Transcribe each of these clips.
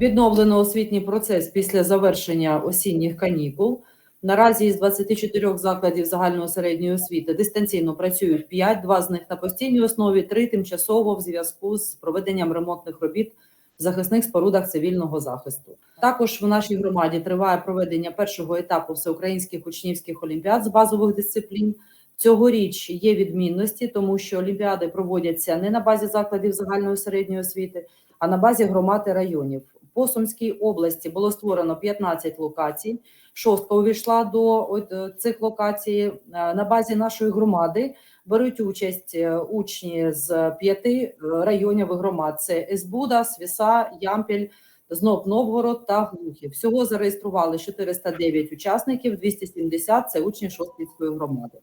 Відновлено освітній процес після завершення осінніх канікул. Наразі із 24 закладів загальної середньої освіти дистанційно працюють 5, два з них на постійній основі, три тимчасово в зв'язку з проведенням ремонтних робіт в захисних спорудах цивільного захисту. Також в нашій громаді триває проведення першого етапу всеукраїнських учнівських олімпіад з базових дисциплін. Цьогоріч є відмінності, тому що олімпіади проводяться не на базі закладів загальної середньої освіти, а на базі громад і районів. По Сумській області було створено 15 локацій. Шостка увійшла до е, цих локацій. Е, На базі нашої громади беруть участь е, учні з п'яти районів громад: це Есбуда, Свіса, Ямпіль, Знов Новгород та Глухів. Всього зареєстрували 409 учасників, 270 – це учні Шостківської громади.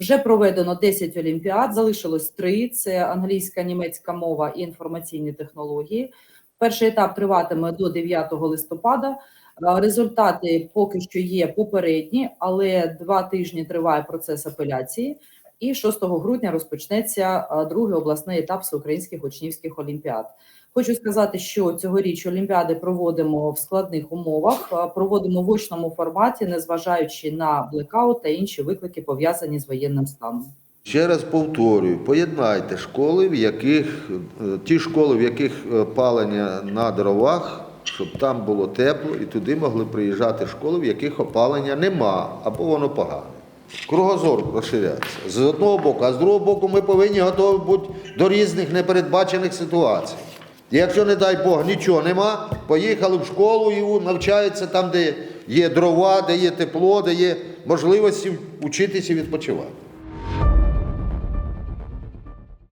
Вже проведено 10 олімпіад, залишилось 3 – це англійська, німецька мова і інформаційні технології. Перший етап триватиме до 9 листопада. Е, Результати поки що є попередні, але два тижні триває процес апеляції. І 6 грудня розпочнеться е, другий обласний етап всеукраїнських учнівських олімпіад. Хочу сказати, що цьогоріч олімпіади проводимо в складних умовах, е, проводимо в очному форматі, незважаючи на блекаут та інші виклики пов'язані з воєнним станом. Ще раз повторюю, поєднайте школи, в яких е, ті школи, в яких е, палення на дровах, щоб там було тепло, і туди могли приїжджати школи, в яких опалення нема або воно погане. Кругозор розширяється з одного боку, а з другого боку, ми повинні готові бути до різних непередбачених ситуацій. Якщо, не дай Бог, нічого нема, поїхали в школу і навчаються там, де є дрова, де є тепло, де є можливості вчитися і відпочивати.